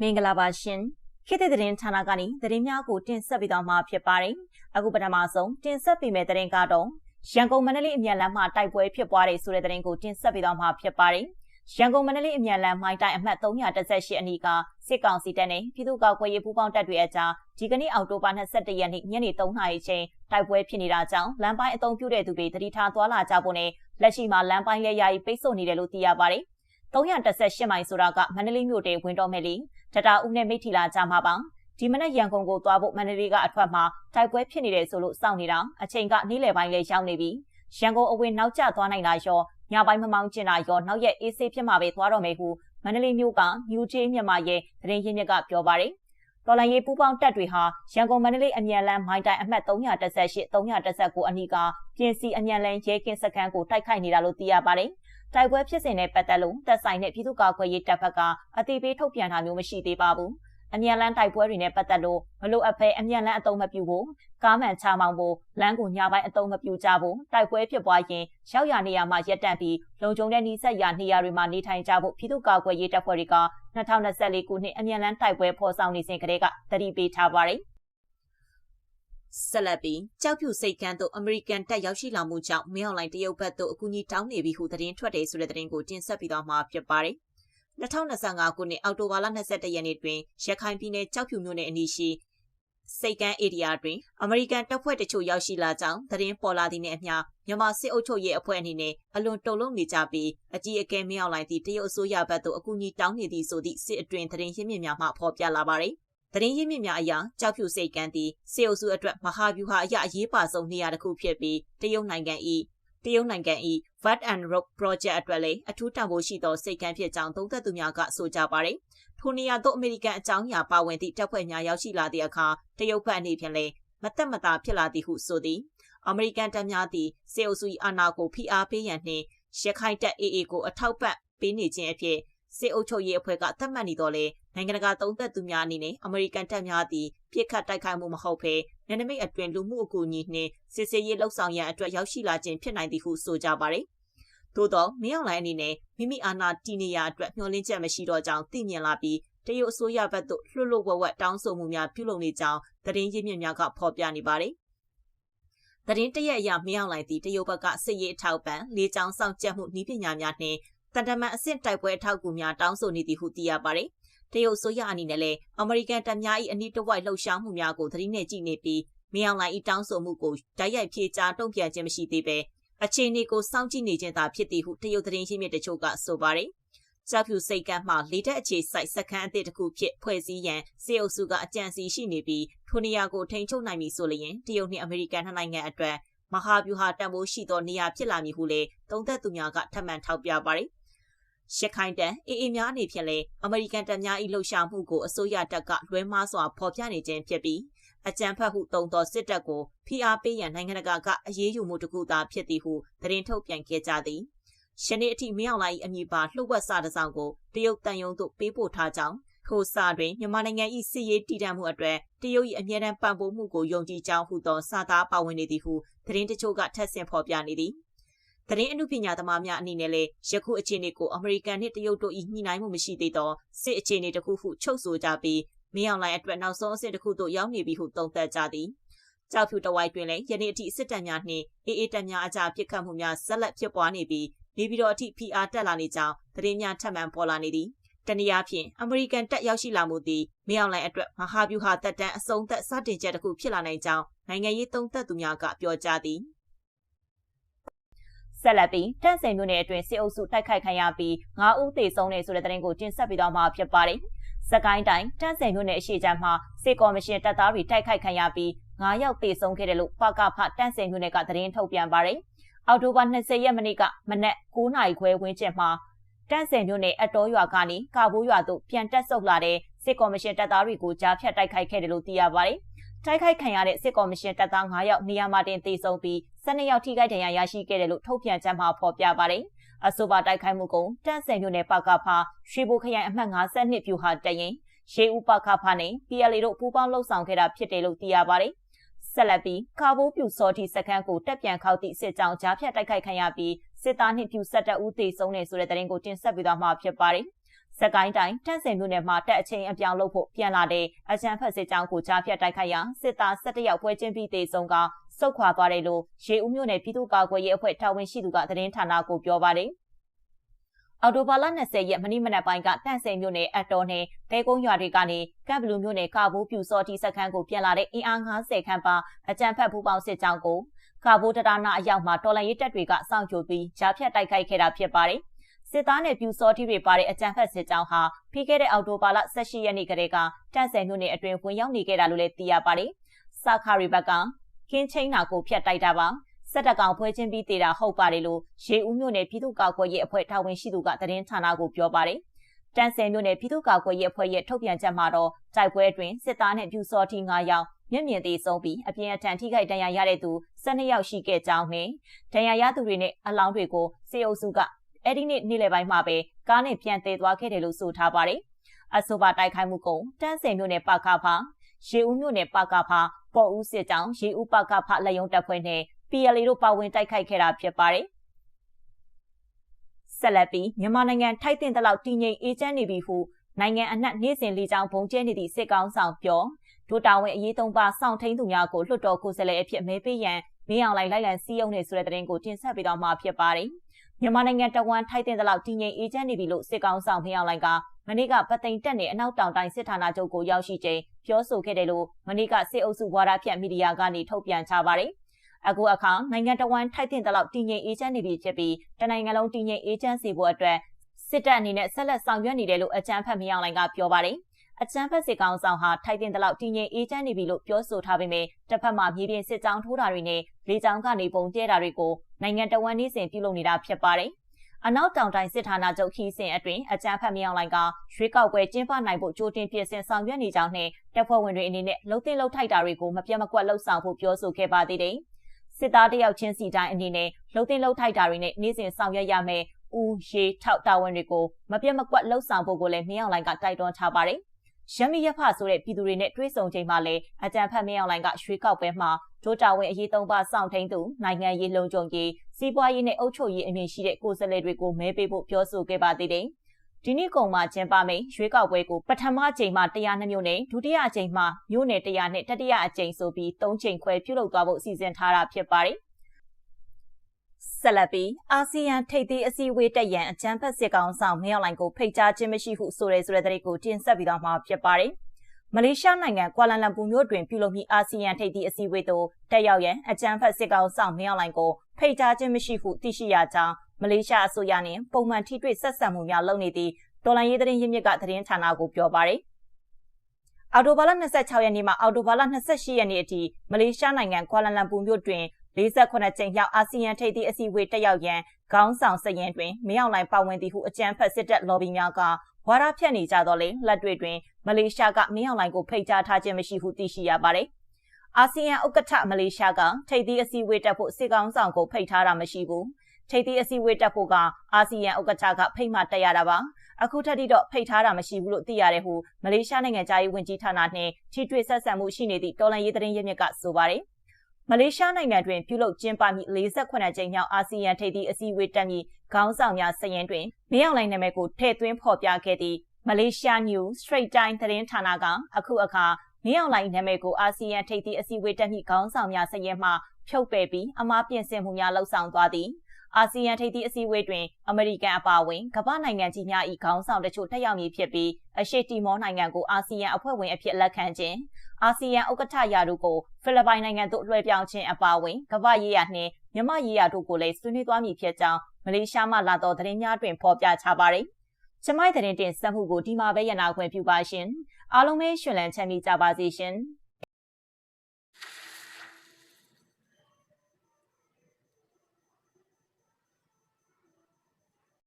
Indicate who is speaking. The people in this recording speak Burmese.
Speaker 1: မင်္ဂလာပါရှင်ခေတ်သစ်သတင်းဌာနကနေသတင်းများကိုတင်ဆက်ပေးသွားမှာဖြစ်ပါတယ်အခုပထမဆုံးတင်ဆက်ပေးမယ့်သတင်းကတော့ရန်ကုန်မန္တလေးအမြန်လမ်းမှာတိုက်ပွဲဖြစ်ပွားတဲ့ဆိုတဲ့သတင်းကိုတင်ဆက်ပေးသွားမှာဖြစ်ပါတယ်ရန်ကုန်မန္တလေးအမြန်လမ်းမိုင်းတိုင်းအမှတ်318အနီးကစစ်ကောင်စီတပ်နဲ့ပြည်သူ့ကာကွယ်ရေးပူးပေါင်းတပ်တွေအကြားဒီကနေ့အောက်တိုဘာ22ရက်နေ့ညနေ3နာရီချိန်တိုက်ပွဲဖြစ်နေတာကြောင့်လမ်းပိုင်းအုံပြုတဲ့သူတွေတတိထားသွားလာကြဖို့နဲ့လက်ရှိမှာလမ်းပိုင်းလက်ယာယီပိတ်ဆို့နေတယ်လို့သိရပါတယ်။318မိုင်ဆိုတာကမန္တလေးမြို့တည်းဝင်တော့မယ်လေ တတာဦးနဲ့မိထီလာကြမှာပါဒီမနေ့ရန်ကုန်ကိုသွားဖို့မန္တလေးကအထွက်မှာတိုက်ပွဲဖြစ်နေတယ်ဆိုလို့စောင့်နေတာအချိန်ကနေ့လယ်ပိုင်းလေးရောက်နေပြီရန်ကုန်အဝင်နောက်ကျသွားနိုင်တာရောညပိုင်းမမောင်းကျင်တာရောနောက်ရက်အေးဆေးဖြစ်မှာပဲသွားတော့မယ်ဟုမန္တလေးမြို့ကမြူဂျေးမြန်မာရဲ့သတင်းရင်းမြစ်ကပြောပါတယ်တော်လိုင်းရေးပူပေါင်းတပ်တွေဟာရန်ကုန်မန္တလေးအမြန်လမ်းမိုင်းတိုင်းအမှတ်318 319အနီးကပြင်စီအမြန်လမ်းရဲကင်းစခန်းကိုတိုက်ခိုက်နေတာလို့သိရပါတယ်။ တိုက်ပွဲဖြစ်စဉ်နဲ့ပတ်သက်လို့တပ်ဆိုင်တဲ့ပြည်သူ့ကာကွယ်ရေးတပ်ဖက်ကအတိပေးထုတ်ပြန်တာမျိုးမရှိသေးပါဘူး။အမြန်လန်းတိုက်ပွဲတွေနဲ့ပတ်သက်လို့မလိုအပ်ဘဲအမြန်လန်းအုံမပြုဖို့ကားမှန်ချမောင်းဖို့လမ်းကိုညပိုင်းအုံမပြုကြဖို့တိုက်ပွဲဖြစ်ပွားရင်ရောက်ရနေရမှာရက်တန့်ပြီးလုံခြုံတဲ့နှီးဆက်ရနေရာတွေမှာနေထိုင်ကြဖို့ပြည်သူ့ကာကွယ်ရေးတပ်ဖွဲ့တွေက2024ခုနှစ်အမြန်လန်းတိုက်ပွဲဖော်ဆောင်နေစဉ်ကတည်းကတတိပေးထားပါတယ်။ ဆက်လက်ပြီးကြောက်ဖြူစိတ်ကန်းတို့အမေရိကန်တပ်ရောက်ရှိလာမှုကြောင့်မင်းအောင်လှိုင်တရုတ်ဘက်သို့အကူအညီတောင်းနေပြီဟုသတင်းထွက်တယ်ဆိုတဲ့သတင်းကိုတင်ဆက်ပြီးတော့မှာဖြစ်ပါတယ်။2025ခုနှစ်အောက်တိုဘာလ22ရက်နေ့တွင်ရခိုင်ပြည်နယ်ကြောက်ဖြူမြို့နယ်အနီးရှိစိတ်ကန်းဧရိယာတွင်အမေရိကန်တပ်ဖွဲ့တချို့ရောက်ရှိလာကြောင်းသတင်းပေါ်လာသည့်နှင့်အမျှမြန်မာစစ်အုပ်ချုပ်ရေးအဖွဲ့အနေနဲ့အလွန်တုံ့လုံနေကြပြီးအကြီးအကဲမင်းအောင်လှိုင်သည့်တရုတ်အစိုးရဘက်သို့အကူအညီတောင်းနေသည်ဆိုသည့်စစ်အတွင်သတင်းရင်းမြစ်များမှဖော်ပြလာပါသည် သတင်းရင်းမြစ်များအရကြောက်ဖြူစိတ်ကန်းသည်စေအုပ်စုအတွက်မဟာဗျူဟာအရအရေးပါဆုံးနေရာတစ်ခုဖြစ်ပြီးတရုတ်နိုင်ငံ၏တရုတ်နိုင်ငံ၏ Vat and Rock Project အတွက်လည်းအထူးတန်ဖိုးရှိသောစိတ်ကန်းဖြစ်ကြောင်းသုံးသပ်သူများကဆိုကြပါတယ်။ထိုနေရာသို့အမေရိကန်အကြောင်းအရာပါဝင်သည့်တပ်ဖွဲ့များရောက်ရှိလာသည့်အခါတရုတ်ဘက်အနေဖြင့်လည်းမသက်မသာဖြစ်လာသည်ဟုဆိုသည်။အမေရိကန်တပ်များသည်စေအုပ်စု၏အာဏာကိုဖိအားပေးရန်နှင့်ရခိုင်တပ် AA ကိုအထောက်ပံ့ပေးနေခြင်းအဖြစ် စစ်အုပ်ချုပ်ရေးအဖွဲ့ကသတ်မှတ်နေတော့လေနိုင်ငံတကာသုံးသက်သူများအနေနဲ့အမေရိကန်တပ်များသည်ပြစ်ခတ်တိုက်ခိုက်မှုမဟုတ်ဘဲနယ်နိမိတ်အတွင်လူမှုအကူအညီနှင့်စစ်ဆေးရေးလှုပ်ဆောင်ရန်အတွက်ရောက်ရှိလာခြင်းဖြစ်နိုင်သည်ဟုဆိုကြပါရယ်သို့သောမင်းအောင်လှိုင်အနေနဲ့မိမိအာဏာတည်နေရအတွက်မျှော်လင့်ချက်မရှိတော့ကြောင်းသိမြင်လာပြီးတရုတ်အစိုးရဘက်သို့လှုပ်လှုပ်ဝက်ဝက်တောင်းဆိုမှုများပြုလုပ်နေကြောင်းသတင်းရင်းမြစ်များကဖော်ပြနေပါတယ်။သတင်းတရက်အရမင်းအောင်လှိုင်သည်တရုတ်ဘက်ကစစ်ရေးအထောက်ပံ့လေးချောင်းစောင့်ကြက်မှုနည်းပညာများနှင့် တန်တမန်အဆင့်တိုက်ပွဲအထောက်အကူများတောင်းဆိုနေသည်ဟုသိရပါတယ်။တရုတ်ဆိုရအနေနဲ့လည်းအမေရိကန်တပ်များ၏အနီးတစ်ဝိုက်လှုပ်ရှားမှုများကိုသတိနဲ့ကြည့်နေပြီးမင်းအောင်လှိုင်၏တောင်းဆိုမှုကိုတိုက်ရိုက်ဖြေကြားတုံ့ပြန်ခြင်းမရှိသေးပဲအခြေအနေကိုစောင့်ကြည့်နေခြင်းသာဖြစ်သည်ဟုတရုတ်သတင်းရှိမြစ်တချို့ကဆိုပါတယ်။ကျောက်ဖြူစိတ်ကမ်းမှလေတက်အခြေစိုက်စခန်းအသစ်တစ်ခုဖြစ်ဖွဲ့စည်းရန်စေအုပ်စုကအကြံစီရှိနေပြီးထိုနေရာကိုထိန်းချုပ်နိုင်ပြီဆိုလျင်တရုတ်နှင့်အမေရိကန်နှစ်နိုင်ငံအတွက်မဟာဗျူဟာတန်ဖိုးရှိသောနေရာဖြစ်လာမည်ဟုလည်းသုံးသပ်သူများကထပ်မံထောက်ပြပါတယ် ရခိုင်တန်အေးအေးများအနေဖြင့်လည်းအမေရိကန်တပ်များ၏လှုပ်ရှားမှုကိုအစိုးရတပ်ကလွဲမှားစွာဖော်ပြနေခြင်းဖြစ်ပြီးအကြံဖတ်ဟုတုံသောစစ်တပ်ကိုဖိအားပေးရန်နိုင်ငံတကာကအရေးယူမှုတစ်ခုသာဖြစ်သည်ဟုသတင်းထုတ်ပြန်ခဲ့ကြသည်ယနေ့အထိမင်းအောင်လှိုင်၏အမည်ပါလှုပ်ဝက်စာတစ်စောင်ကိုတရုတ်တန်ယုံသို့ပေးပို့ထားကြောင်းထိုစာတွင်မြန်မာနိုင်ငံ၏စစ်ရေးတည်တံ့မှုအတွက်တရုတ်၏အမြဲတမ်းပံ့ပိုးမှုကိုယုံကြည်ကြောင်းဟုသောစာသားပါဝင်နေသည်ဟုသတင်းတချို့ကထပ်ဆင့်ဖော်ပြနေသည် သတင်းအမှုပညာသမားများအနေနဲ့လည်းယခုအခြေအနေကိုအမေရိကန်နှင့်တရုတ်တို့၏ညှိနှိုင်းမှုမရှိသေးသောစစ်အခြေအနေတစ်ခုဟုချုပ်ဆိုကြပြီးမင်းအောင်လှိုင်အတွက်နောက်ဆုံးအဆင့်တစ်ခုသို့ရောက်နေပြီဟုသုံးသပ်ကြသည်ကြောက်ဖြူတဝိုက်တွင်လည်းယနေ့အထိစစ်တပ်များနှင့်အေးအေးတပ်များအကြပြစ်ခတ်မှုများဆက်လက်ဖြစ်ပွားနေပြီးနေပြည်တော်အထိ PR တက်လာနေကြောင်းသတင်းများထပ်မံပေါ်လာနေသည်တနည်းအားဖြင့်အမေရိကန်တပ်ရောက်ရှိလာမှုသည်မင်းအောင်လှိုင်အတွက်မဟာဗျူဟာတပ်တန်းအစုံသက်စတင်ချက်တစ်ခုဖြစ်လာနိုင်ကြောင်းနိုင်ငံရေးသုံးသပ်သူများကပြောကြားသည်။ ဆက်လက်ပြီးတန့်စင်မြို့နယ်အတွင်းစစ်အုပ်စုတိုက်ခိုက်ခံရပြီး9ဦးသေဆုံးတယ်ဆိုတဲ့သတင်းကိုတင်ဆက်ပေးသွားမှာဖြစ်ပါတယ်။စကိုင်းတိုင်းတန့်စင်မြို့နယ်အရှိချမ်းမှာစစ်ကော်မရှင်တပ်သားတွေတိုက်ခိုက်ခံရပြီး9ယောက်သေဆုံးခဲ့တယ်လို့ပကဖတန့်စင်မြို့နယ်ကသတင်းထုတ်ပြန်ပါတယ်။အောက်တိုဘာ20ရက်နေ့ကမနက်9နာရီခွဲဝန်းကျင်မှာတန့်စင်မြို့နယ်အတော်ရွာကနေကာဘိုးရွာသို့ပြန်တက်ဆုတ်လာတဲ့စစ်ကော်မရှင်တပ်သားတွေကိုကြားဖြတ်တိုက်ခိုက်ခဲ့တယ်လို့သိရပါတယ်။တိုက်ခိုက်ခံရတဲ့စစ်ကော်မရှင်တပ်သား9ယောက်နေရာမှာတင်သေဆုံးပြီး 12ယောက်ထိခိုက်ဒဏ်ရာရရှိခဲ့တယ်လို့ထုတ်ပြန်ချက်မှာဖော်ပြပါတယ်။အဆိုပါတိုက်ခိုက်မှုကတန့်စင်မြို့နယ်ပကဖာရွှေဘိုခရိုင်အမှတ်52ပြူဟာတရင်ရေဦးပကဖာနဲ့ PLA တို့ပူးပေါင်းလှုပ်ဆောင်ခဲ့တာဖြစ်တယ်လို့သိရပါတယ်။ဆက်လက်ပြီးကာဘိုးပြူစောတီစခန်းကိုတက်ပြန်ခောက်သည့်စစ်ကြောင်းကြားဖြတ်တိုက်ခိုက်ခံရပြီးစစ်သားနှင့်ပြူဆက်တအူးသေဆုံးနေဆိုတဲ့သတင်းကိုတင်ဆက်ပေးသွားမှာဖြစ်ပါတယ်။ စကိုင်းတိုင်းတန့်စင်မြို့နယ်မှာတက်အချင်းအပြောင်းလုပ်ဖို့ပြန်လာတဲ့အကြမ်းဖက်စစ်ကြောင်းကိုကြားဖြတ်တိုက်ခိုက်ရာစစ်သား17ယောက်ပွဲချင်းပြီးတေဆုံးကစုခွာသွားတယ်လို့ရေဦးမြို့နယ်ပြည်သူ့ကာကွယ်ရေးအဖွဲ့တာဝန်ရှိသူကသတင်းဌာနကိုပြောပါတယ်။အော်တိုဘာလ20ရက်မနေ့မနက်ပိုင်းကတန့်စင်မြို့နယ်အတော်နယ်တဲကုန်းရွာတွေကနေကပ်ဘလူးမြို့နယ်ကာဘိုးပြူစော်တီစခန်းကိုပြန်လာတဲ့အင်အား90ခန့်ပါအကြမ်းဖက်ပူးပေါင်းစစ်ကြောင်းကိုကာဘိုးတရနာအရောက်မှာတော်လန်ရေးတပ်တွေကစောင့်ကြိုပြီးကြားဖြတ်တိုက်ခိုက်ခဲ့တာဖြစ်ပါတယ်။ စစ်သားနဲ့ပြူစောတိတွေပါတဲ့အကြမ်းဖက်စစ်ကြောင်းဟာပြီးခဲ့တဲ့အောက်တိုဘာလ18ရက်နေ့ကတည်းကတန့်ဆယ်မြို့နယ်အတွင်းဝင်ရောက်နေခဲ့တာလို့လည်းသိရပါတယ်။စာခါရီဘက်ကကင်းချင်းနာကိုဖျက်တိုက်တာပါ။စစ်တပ်ကောင်ဖွဲချင်းပြီးတေတာဟုတ်ပါတယ်လို့ရေဦးမြို့နယ်ပြည်သူ့ကာကွယ်ရေးအဖွဲ့တာဝန်ရှိသူကသတင်းဌာနကိုပြောပါတယ်။တန်ဆယ်မြို့နယ်ပြည်သူ့ကာကွယ်ရေးအဖွဲ့ရဲ့ထုတ်ပြန်ချက်မှာတော့တိုက်ပွဲအတွင်းစစ်သားနဲ့ပြူစောတိ9ယောက်မျက်မြင်သေးဆုံးပြီးအပြင်အထန်ထိခိုက်ဒဏ်ရာရတဲ့သူ12ယောက်ရှိခဲ့ကြောင်းနဲ့ဒဏ်ရာရသူတွေနဲ့အလောင်းတွေကိုစေအုပ်စုက အဲ့ဒီနေ့နေ့လယ်ပိုင်းမှာပဲကားနဲ့ပြန်သေးသွားခဲ့တယ်လို့ဆိုထားပါတယ်။အဆိုပါတိုက်ခိုက်မှုကုံတန်းစင်မြို့နယ်ပါကာဖာရေဦးမြို့နယ်ပါကာဖာပေါ်ဦးစစ်တောင်ရေဦးပါကာဖလက်ယုံတပ်ဖွဲ့နဲ့ PLA တို့ပါဝင်တိုက်ခိုက်ခဲ့တာဖြစ်ပါတယ်။ဆက်လက်ပြီးမြန်မာနိုင်ငံထိုက်တင်တလောက်တည်ငြိမ်အေးချမ်းနေပြီဟုနိုင်ငံအနှံ့နေ့စဉ်လေးချောင်းဘုံကျဲနေသည့်စစ်ကောင်းဆောင်ပြောဒိုတာဝင်အရေးသုံးပါစောင့်ထိန်သူများကိုလွှတ်တော်ကိုယ်စားလှယ်အဖြစ်မဲပေးရန်မင်းအောင်လိုက်လိုက်လံစီးရုံးနေဆိုတဲ့သတင်းကိုတင်ဆက်ပေးတော့မှာဖြစ်ပါတယ်။ မြန်မာနိုင်ငံတဝန်ထိုက်တဲ့လောက်တည်ငြိမ်အေးချမ်းနေပြီလို့စစ်ကောင်ဆောင်မင်းအောင်လိုင်ကမနေ့ကပသိမ်တက်နေအနောက်တောင်တိုင်းစစ်ဌာနချုပ်ကိုရောက်ရှိချိန်ပြောဆိုခဲ့တယ်လို့မနေ့ကစစ်အုပ်စုဝါဒဖြန့်မီဒီယာကနေထုတ်ပြန်ချပါတယ်။အခုအခါနိုင်ငံတော်ဝန်ထိုက်တင်တဲ့လောက်တည်ငြိမ်အေးချမ်းနေပြီဖြစ်ပြီးတနိုင်ငံလုံးတည်ငြိမ်အေးချမ်းစေဖို့အတွက်စစ်တပ်အနေနဲ့ဆက်လက်ဆောင်ရွက်နေတယ်လို့အကြံဖတ်မင်းအောင်လိုင်ကပြောပါတယ်။ အချမ်းဖက်စစ်ကောင်ဆောင်ဟာထိုက်တင်တလောက်တည်ငြိမ်အေးချမ်းနေပြီလို့ပြောဆိုထားပေမဲ့တစ်ဖက်မှာမြေပြင်စစ်ကြောင်းထိုးတာတွေနဲ့လေကြောင်းကနေပုံကျဲတာတွေကိုနိုင်ငံတော်ဝန်နေစဉ်ပြုလုပ်နေတာဖြစ်ပါတယ်။အနောက်တောင်တိုင်းစစ်ဌာနချုပ်ခီးစဉ်အတွင်းအကြမ်းဖက်မြောင်လိုင်ကရွေးကောက်ပွဲကျင်းပနိုင်ဖို့ကြိုတင်ပြင်ဆင်ဆောင်ရွက်နေကြောင်းနဲ့တပ်ဖွဲ့ဝင်တွေအနေနဲ့လှုပ်တင်လှုပ်ထိုက်တာတွေကိုမပြတ်မကွက်လှုပ်ဆောင်ဖို့ပြောဆိုခဲ့ပါသေးတယ်။စစ်သားတယောက်ချင်းစီတိုင်းအနေနဲ့လှုပ်တင်လှုပ်ထိုက်တာတွေနဲ့နေ့စဉ်ဆောင်ရွက်ရမယ်။ဦးရေထောက်တာဝန်တွေကိုမပြတ်မကွက်လှုပ်ဆောင်ဖို့ကိုလည်းမြောင်လိုင်ကတိုက်တွန်းထားပါတယ်။ ရမီရဖဆိုတဲ့ပြည်သူတွေနဲ့တွေ့ဆုံချိန်မှာလည်းအကြံဖတ်မင်းအောင်လိုင်ကရွှေကောက်ပွဲမှာဒိုတာဝင်အရေးသုံးပါစောင့်ထိန်သူနိုင်ငံရေးလုံခြုံရေးစီးပွားရေးနဲ့အုပ်ချုပ်ရေးအမြင်ရှိတဲ့ကိုယ်စားလှယ်တွေကိုမဲပေးဖို့ပြောဆိုခဲ့ပါသေးတယ်။ဒီနေ့ကုန်မှာကျင်းပမယ့်ရွေးကောက်ပွဲကိုပထမအကြိမ်မှာ102မြို့နယ်ဒုတိယအကြိမ်မှာမြို့နယ်100နဲ့တတိယအကြိမ်ဆိုပြီး3ချိန်ခွဲပြုလုပ်သွားဖို့စီစဉ်ထားတာဖြစ်ပါတယ် ဆက်လက်ပြီးအာဆီယံထိပ်သီးအစည်းအဝေးတက်ရန်အကြံဖက်စစ်ကောင်ဆောင်မြောက်လိုင်ကိုဖိတ်ကြားခြင်းမရှိဟုဆိုရဲဆိုတဲ့တဲ့ကိုတင်ဆက်ပြီးတော့မှာဖြစ်ပါတယ်။မလေးရှားနိုင်ငံကွာလာလမ်ပူမြို့တွင်ပြုလုပ်ပြီးအာဆီယံထိပ်သီးအစည်းအဝေးသို့တက်ရောက်ရန်အကြံဖက်စစ်ကောင်ဆောင်မြောက်လိုင်ကိုဖိတ်ကြားခြင်းမရှိဟုသိရှိရကြောင်းမလေးရှားအစိုးရနှင့်ပုံမှန်ထိတွေ့ဆက်ဆံမှုများလုပ်နေသည့်တော်လိုင်းရေးသတင်းရင်းမြစ်ကသတင်းဌာနကိုပြောပါတယ်။အော်တိုဘာလ26ရက်နေ့မှအော်တိုဘာလ28ရက်နေ့အထိမလေးရှားနိုင်ငံကွာလာလမ်ပူမြို့တွင် 48ကြိမ်မြောက်အာဆီယံထိပ်သီးအစည်းအဝေးတက်ရောက်ရန်ခေါင်းဆောင်စရင်တွင်မင်းအောင်လှိုင်ပါဝင်သည်ဟုအကြံဖက်စစ်တပ်လော်ဘီများကဝါဒဖြန့်နေကြတော့လေလက်တွေတွင်မလေးရှားကမင်းအောင်လှိုင်ကိုဖိတ်ကြားထားခြင်းမရှိဟုသိရှိရပါတယ်။အာဆီယံဥက္ကဋ္ဌမလေးရှားကထိပ်သီးအစည်းအဝေးတက်ဖို့စစ်ကောင်ဆောင်ကိုဖိတ်ထားတာမရှိဘူး။ထိပ်သီးအစည်းအဝေးတက်ဖို့ကအာဆီယံဥက္ကဋ္ဌကဖိတ်မှတက်ရတာပါ။အခုထက်ထိတော့ဖိတ်ထားတာမရှိဘူးလို့သိရတယ်ဟုမလေးရှားနိုင်ငံသားရေးဝန်ကြီးဌာနနှင့်ထိတွေ့ဆက်ဆံမှုရှိနေသည့်တော်လန်ရေးသတင်းရင်းမြစ်ကဆိုပါတယ်။ မလေးရှားနိုင်ငံတွင်ပြုလုပ်ကျင်းပမည့်48ကြိမ်မြောက်အာဆီယံထိပ်သီးအစည်းအဝေးတက်မည့်ခေါင်းဆောင်များစရင်တွင်မင်းအောင်လှိုင်နာမည်ကိုထည့်သွင်းဖော်ပြခဲ့သည့်မလေးရှား News Straight Time သတင်းဌာနကအခုအခါမင်းအောင်လှိုင်နာမည်ကိုအာဆီယံထိပ်သီးအစည်းအဝေးတက်မည့်ခေါင်းဆောင်များစရင်မှဖြုတ်ပယ်ပြီးအမှားပြင်ဆင်မှုများလှုပ်ဆောင်သွားသည် အာဆီယံထိပ်သီးအစည်းအဝေးတွင်အမေရိကန်အပါအဝင်ကမ္ဘာနိုင်ငံကြီးများ၏ခေါင်းဆောင်တချို့တက်ရောက်မည်ဖြစ်ပြီးအရှေ့တီမောနိုင်ငံကိုအာဆီယံအဖွဲ့ဝင်အဖြစ်လက်ခံခြင်းအာဆီယံဥက္ကဋ္ဌရာတို့ကိုဖိလစ်ပိုင်နိုင်ငံသို့လွှဲပြောင်းခြင်းအပါအဝင်ကမ္ဘာရေးရာနှင့်မြမရေးရာတို့ကိုလည်းဆွေးနွေးသွားမည်ဖြစ်ကြောင်းမလေးရှားမှလာသောသတင်းများတွင်ဖော်ပြချပါရယ်။ကျမိုက်သတင်းတင်ဆက်မှုကိုဒီမှာပဲရနာခွင့်ပြုပါရှင်။အားလုံးပဲရှင်လန်းချမ်းမြေ့ကြပါစေရှင်။